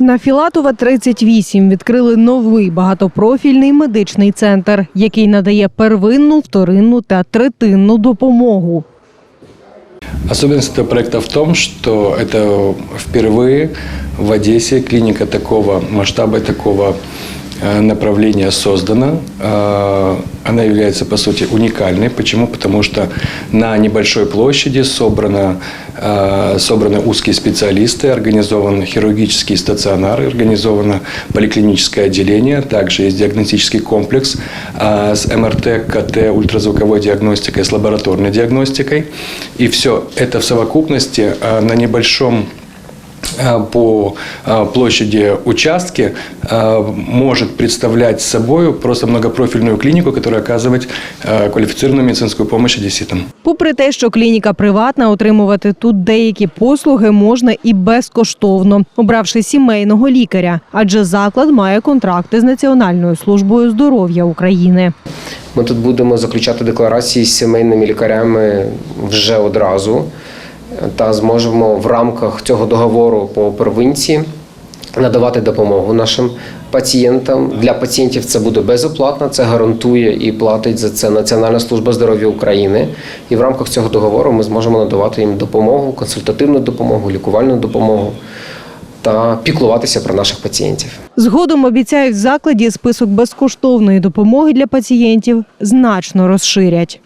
На Філатова 38 відкрили новий багатопрофільний медичний центр, який надає первинну, вторинну та третинну допомогу. Особенность этого проекта в том, что это впервые в Одессе клиника такого масштаба, и такого э, направления создана. Э, Она является, по сути, уникальной. Почему? Потому что на небольшой площади собрано, э, собраны узкие специалисты, организован хирургический стационар, организовано поликлиническое отделение, также есть диагностический комплекс с МРТ, КТ, ультразвуковой диагностикой, с лабораторной диагностикой. И все это в совокупности на небольшом по э, площади участке э, может представлять собой просто многопрофильную клинику, которая оказывает э, квалифицированную медицинскую помощь одесситам. Попри те, що клініка приватна, отримувати тут деякі послуги можна і безкоштовно, обравши сімейного лікаря, адже заклад має контракти з Національною службою здоров'я України. Ми тут будемо заключати декларації з сімейними лікарями вже одразу та зможемо в рамках цього договору по первинці надавати допомогу нашим пацієнтам. Для пацієнтів це буде безоплатно, це гарантує і платить за це Національна служба здоров'я України. І в рамках цього договору ми зможемо надавати їм допомогу, консультативну допомогу, лікувальну допомогу та піклуватися про наших пацієнтів. Згодом обіцяють в закладі список безкоштовної допомоги для пацієнтів значно розширять.